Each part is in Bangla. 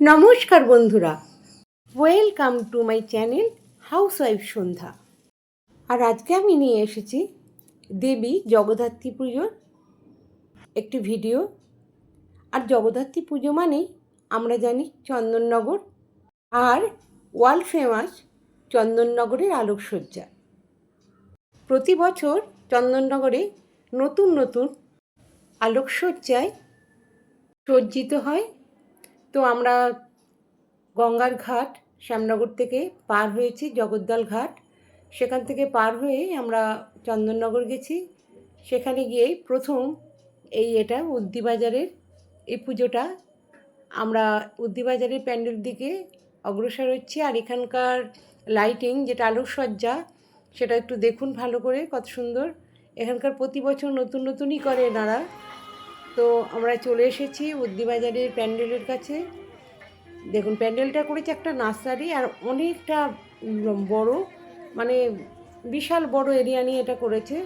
নমস্কার বন্ধুরা। Welcome to my channel housewife Sandhya আর আজকে আমি নিয়ে এসেছি দেবী জগদ্ধাত্রী পুজোর একটি ভিডিও। আর জগদ্ধাত্রী পুজো মানেই আমরা জানি চন্দননগর আর ওয়ার্ল্ড ফেমাস চন্দননগরের আলোকসজ্জা। প্রতি বছর চন্দননগরে নতুন নতুন আলোকসজ্জায় সজ্জিত হয় তো আমরা গঙ্গার ঘাট শ্যামনগর থেকে পার হয়েছি, জগদ্দল ঘাট। সেখান থেকে পার হয়ে আমরা চন্দননগর গেছি। সেখানে গিয়ে প্রথম এই এটা উদ্দিবাজারের এই পুজোটা। আমরা উদ্দিবাজারের প্যান্ডেল দিকে অগ্রসর হচ্ছি আর এখানকার লাইটিং যেটা আলোকসজ্জা, সেটা একটু দেখুন ভালো করে, কত সুন্দর। এখানকার প্রতি বছর নতুন নতুনই করে এনারা। তো আমরা চলে এসেছি উদ্দিবাজারের প্যান্ডেলের কাছে। দেখুন, প্যান্ডেলটা করেছে একটা নার্সারি আর অনেকটা বড় মানে বিশাল বড় এরিয়া নিয়ে এটা করেছে।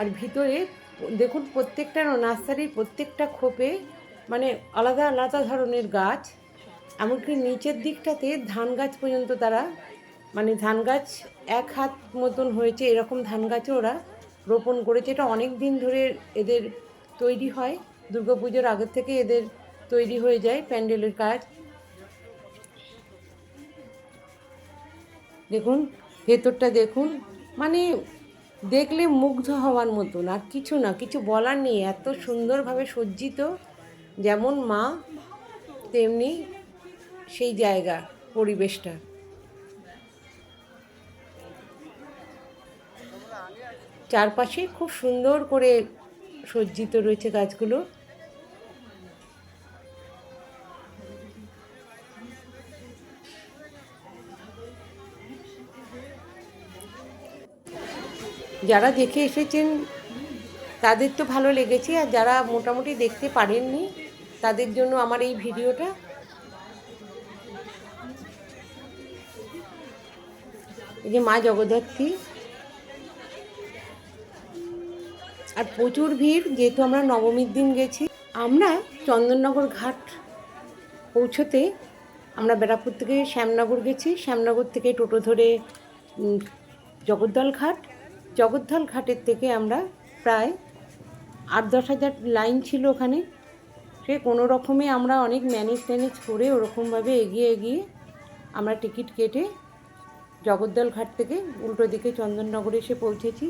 আর ভিতরে দেখুন, প্রত্যেকটা নার্সারির প্রত্যেকটা খোপে মানে আলাদা আলাদা ধরনের গাছ, এমনকি নিচের দিকটাতে ধান গাছ পর্যন্ত তারা মানে ধান গাছ এক হাত মতন হয়েছে, এরকম ধান গাছও ওরা রোপণ করেছে। এটা অনেক দিন ধরে এদের তৈরি হয়। দুর্গাপুজোর আগের থেকে এদের তৈরি হয়ে যায় প্যান্ডেলের কাজ। দেখুন, ভেতরটা দেখুন মানে দেখলে মুগ্ধ হওয়ার মতন, আর কিছু না, কিছু বলার নেই। এত সুন্দরভাবে সজ্জিত, যেমন মা, তেমনি সেই জায়গা, পরিবেশটা। চারপাশে খুব সুন্দর করে সজ্জিত রয়েছে গাছগুলো। যারা দেখে এসেছেন, তাদের তো ভালো লেগেছে, আর যারা মোটামুটি দেখতে পারেননি, তাদের জন্য আমার এই ভিডিওটা। এই যে মা জগদ্ধাত্রী আর প্রচুর ভিড়, যেহেতু আমরা নবমীর দিন গেছি। আমরা চন্দননগর ঘাট পৌঁছতে আমরা ব্যারাকপুর থেকে শ্যামনগর গেছি। শ্যামনগর থেকে টোটো ধরে জগদ্দল ঘাট। জগদ্দল ঘাটের থেকে আমরা প্রায় আট দশ হাজার লাইন ছিল ওখানে। সে কোনো রকমে আমরা অনেক ম্যানেজ ট্যানেজ করে ওরকমভাবে এগিয়ে এগিয়ে আমরা টিকিট কেটে জগদ্দল ঘাট থেকে উল্টো দিকে চন্দননগরে এসে পৌঁছেছি।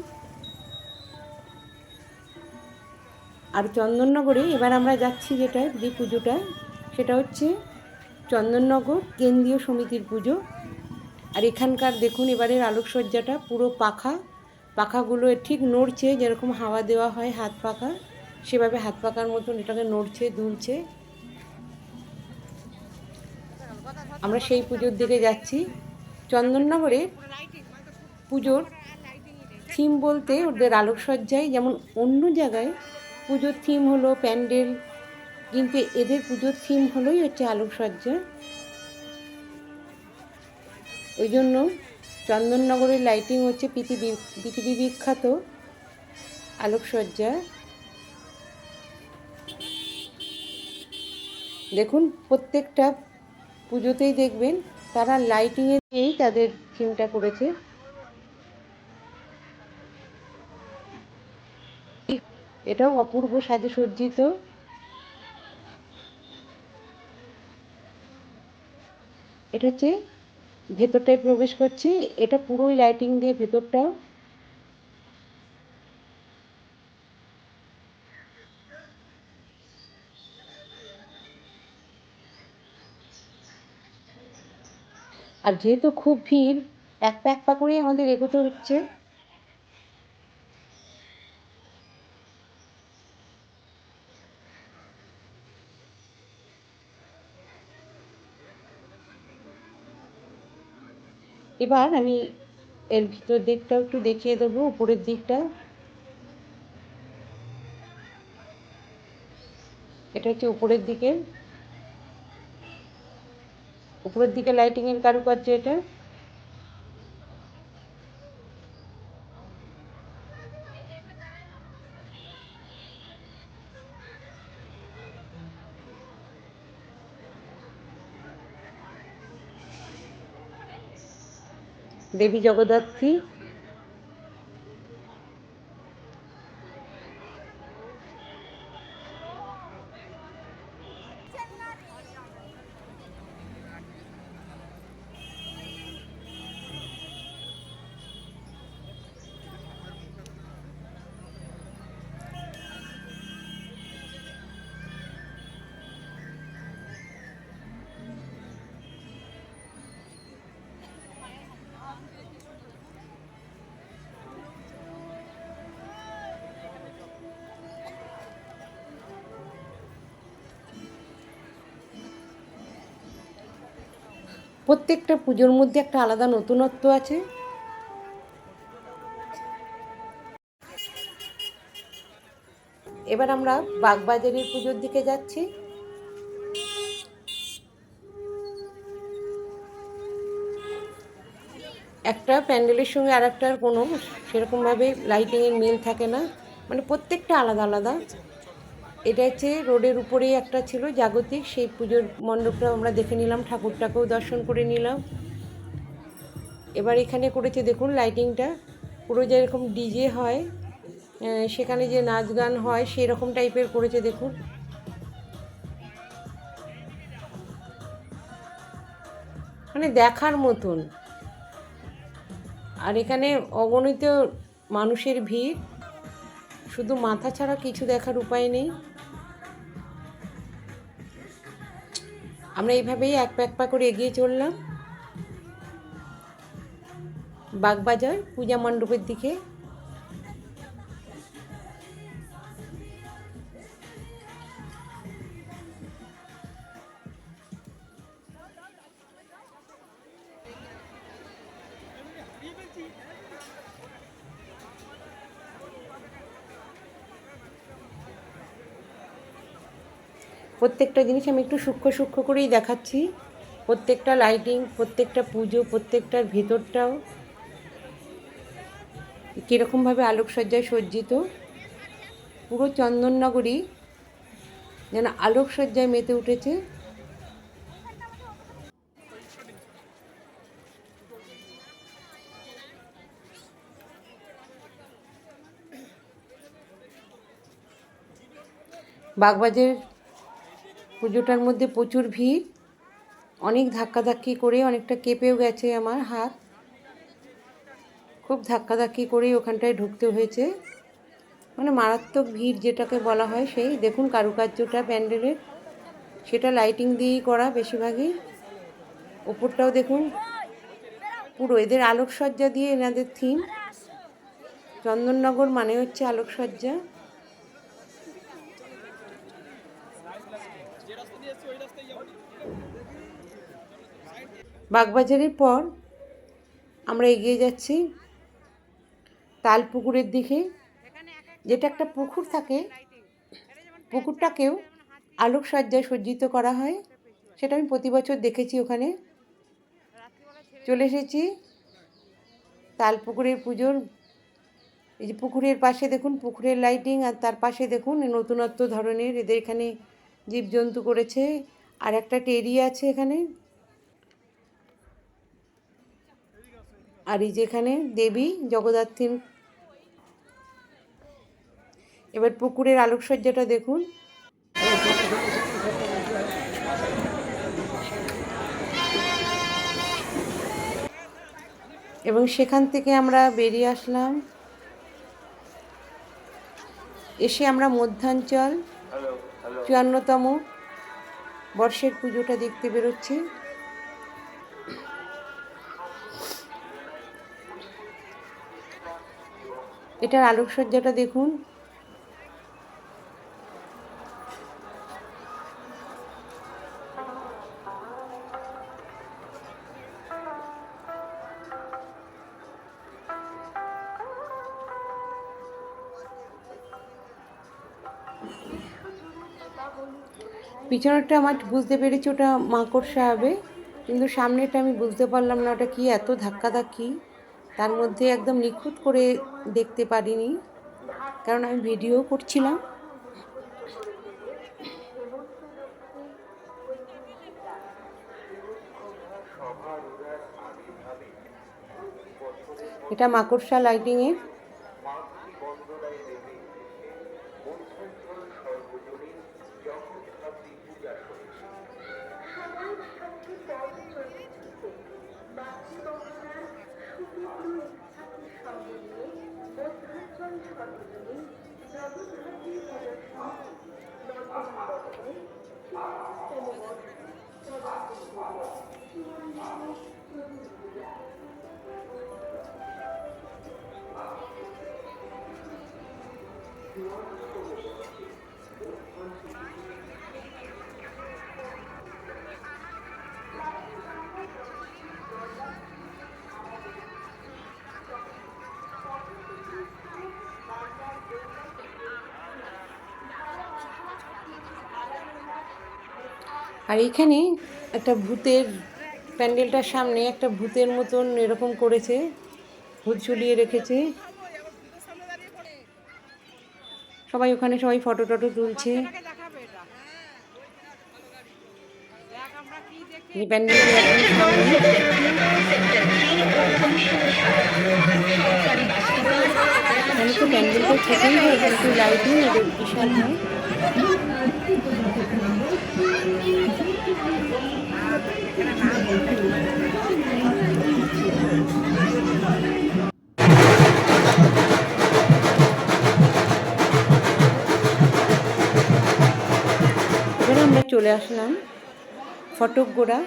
আর চন্দননগরে, এবার আমরা যাচ্ছি যেটা, যে পুজোটা, সেটা হচ্ছে চন্দননগর কেন্দ্রীয় সমিতির পুজো। আর এখানকার দেখুন, এবারের আলোকসজ্জাটা পুরো পাখা। পাখাগুলো ঠিক নড়ছে, যেরকম হাওয়া দেওয়া হয় হাত পাখা, সেভাবে হাত পাখার মতন এটাকে নড়ছে, দুলছে। আমরা সেই পুজোর দিকে যাচ্ছি। চন্দননগরে পুজোর থিম বলতে ওদের আলোকসজ্জায় যেমন অন্য জায়গায় পুজোর থিম হলো প্যান্ডেল। কিন্তু এদের পুজোর থিম হলোই হচ্ছে আলোকসজ্জা। ওই জন্য চন্দননগরের লাইটিং হচ্ছে পৃথিবী পৃথিবী বিখ্যাত আলোকসজ্জা। দেখুন, প্রত্যেকটা পুজোতেই দেখবেন তারা লাইটিংয়ে দিয়েই তাদের থিমটা করেছে। এটাও অপূর্ব সাজে সজ্জিত এটা হচ্ছে ভেতরটায় প্রবেশ করছি, এটা পুরোই লাইটিং দিয়ে ভেতরটা। আর যেহেতু খুব ভিড়, এক পা এক পা করেই আমাদের এগোতে হচ্ছে। এবার আমি এর ভিতর দিকটাও একটু দেখিয়ে দেবো, উপরের দিকটা। এটা হচ্ছে উপরের দিকে। উপরের দিকে লাইটিংয়ের কারুকার্য এটা। দেবী জগদ্ধাত্রী প্রত্যেকটা পুজোর মধ্যে একটা আলাদা নতুনত্ব আছে। এবার আমরা বাগবাজারের পুজোর দিকে যাচ্ছি। একটা প্যান্ডেলের সঙ্গে আর একটার কোনো সেরকমভাবে লাইটিংয়ের মিল থাকে না। মানে প্রত্যেকটা আলাদা আলাদা। এটা হচ্ছে রোডের উপরেই একটা ছিল জাগতিক, সেই পুজোর মণ্ডপটা আমরা দেখে নিলাম, ঠাকুরটাকেও দর্শন করে নিলাম। এবার এখানে করেছে দেখুন লাইটিংটা পুরো যেরকম ডিজে হয় সেখানে যে নাচ গান হয় সেই রকম টাইপের করেছে দেখুন। মানে দেখার মতন। আর এখানে অগণিত মানুষের ভিড়, শুধু মাথা ছাড়া কিছু দেখার উপায় নেই। আমরা এইভাবেই এক প্যাক পা করে এগিয়ে চললাম। বাগবাজার পূজা মণ্ডপের দিকে। প্রত্যেকটা জিনিস আমি একটু সূক্ষ্ম সূক্ষ্ম করেই দেখাচ্ছি। প্রত্যেকটা লাইটিং প্রত্যেকটা পুজো, প্রত্যেকটার ভেতরটাও কীরকমভাবে আলোকসজ্জায় সজ্জিত। পুরো চন্দননগরী যেন আলোকসজ্জায় মেতে উঠেছে। বাগবাজার পুজোটার মধ্যে প্রচুর ভিড়। অনেক ধাক্কাধাক্কি করে অনেকটা কেঁপেও গেছে আমার হাত। খুব ধাক্কাধাক্কি করেই ওখানটায় ঢুকতে হয়েছে। মানে মারাত্মক ভিড় যেটাকে বলা হয় সেই। দেখুন কারুকার্যটা প্যান্ডেলের। সেটা লাইটিং দিয়েই করা বেশিরভাগই। ওপরটাও দেখুন। পুরো এদের আলোকসজ্জা দিয়ে এনাদের থিম। চন্দননগর মানে হচ্ছে আলোকসজ্জা। বাগবাজারের পর আমরা এগিয়ে যাচ্ছি তালপুকুরের দিকে। যেটা একটা পুকুর থাকে, পুকুরটাকেও আলোকসজ্জায় সজ্জিত করা হয়। সেটা আমি প্রতি বছর দেখেছি ওখানে। চলে এসেছি তালপুকুরের পুজোর। এই যে পুকুরের পাশে দেখুন, পুকুরের লাইটিং, আর তার পাশে দেখুন নতুনত্ব ধরনের এদের এখানে জীবজন্তু করেছে। আর একটা টেরি আছে এখানে। আর এই যেখানে দেবী জগদ্ধাত্রীর এবার পুকুরের আলোকসজ্জাটা দেখুন। এবং সেখান থেকে আমরা বেরিয়ে আসলাম। এসে আমরা মধ্যাঞ্চল চুয়ান্নতম বর্ষের পুজোটা দেখতে বেরোচ্ছি। এটার আলোকসজ্জাটা দেখুন। পিছনেরটা আমার বুঝতে পেরেছি, ওটা মাকড়সা হবে কিন্তু সামনেটা আমি বুঝতে পারলাম না, ওটা কি এত ধাক্কাধাক্কি? তার মধ্যে একদম নিখুঁত করে দেখতে পারিনি কারণ আমি ভিডিও করছিলাম। এটা মাকড়সা লাইটিংয়ের আর এখানে একটা ভূতের প্যান্ডেলটার সামনে একটা ভূতের মতন এরকম করেছে, ভূত ঝুলিয়ে রেখেছে। সবাই ওখানে সবাই ফটো টটো তুলছে। এই তো প্যান্ডেলটা ছোটই হয় কিন্তু লাইটিং বিশাল হয়। চলে আসলাম ফটকগোড়া।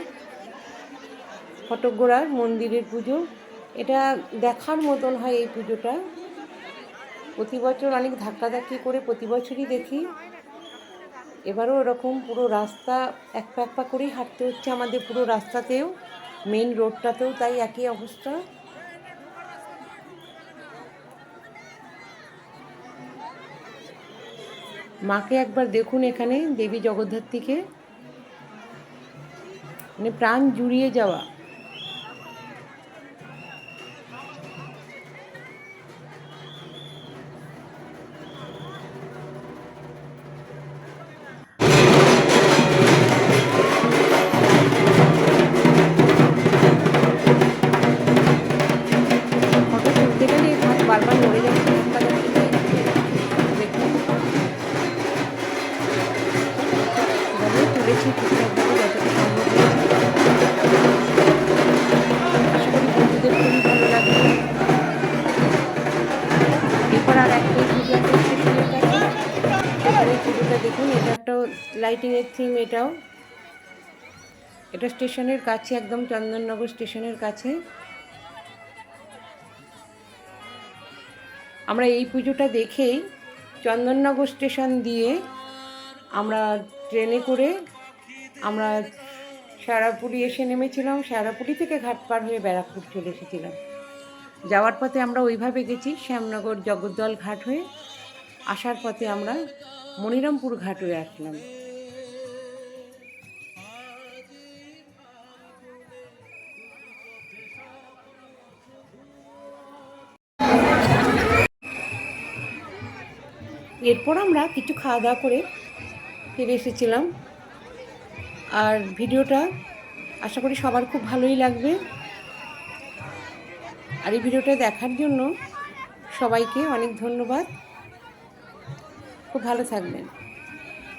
ফটকগোড়ার মন্দিরের পুজো। এটা দেখার মতন হয় এই পুজোটা। প্রতি বছর অনেক ধাক্কাধাক্কি করে প্রতি বছরই দেখি। এবারও এরকম পুরো রাস্তা এক পা করেই হাঁটতে হচ্ছে আমাদের পুরো রাস্তাতেও মেন রোডটাতেও তাই একই অবস্থা। মাকে একবার দেখুন এখানে দেবী জগদ্ধাত্রীকে। মানে প্রাণ জুড়িয়ে যাওয়া। এভাবেই তুলেছি ঠিকঠাকভাবে যতটা সম্ভব হয়েছে। আশা করি বন্ধুদের খুবই ভালো লাগবে এরপর আর পুজোটা দেখুন, এটা একটা লাইটিংয়ের থিম এটাও এটা স্টেশনের কাছে, একদম চন্দননগর স্টেশনের কাছে আমরা এই পুজোটা দেখেই চন্দননগর স্টেশন দিয়ে আমরা ট্রেনে করে আমরা সারাপুরি এসে নেমেছিলাম সারাপুরি থেকে ঘাট পার হয়ে ব্যারাকপুর চলে এসেছিলাম। যাওয়ার পথে আমরা ওইভাবে গেছি, শ্যামনগর জগদ্দল ঘাট হয়ে আসার পথে আমরা মনিরামপুর ঘাট হয়ে আসলাম। এরপর আমরা কিছু খাওয়া দাওয়া করে ফিরে এসেছিলাম। আর ভিডিওটা আশা করি সবার খুব ভালোই লাগবে। আর এই ভিডিওটা দেখার জন্য সবাইকে অনেক ধন্যবাদ। খুব ভালো থাকবেন।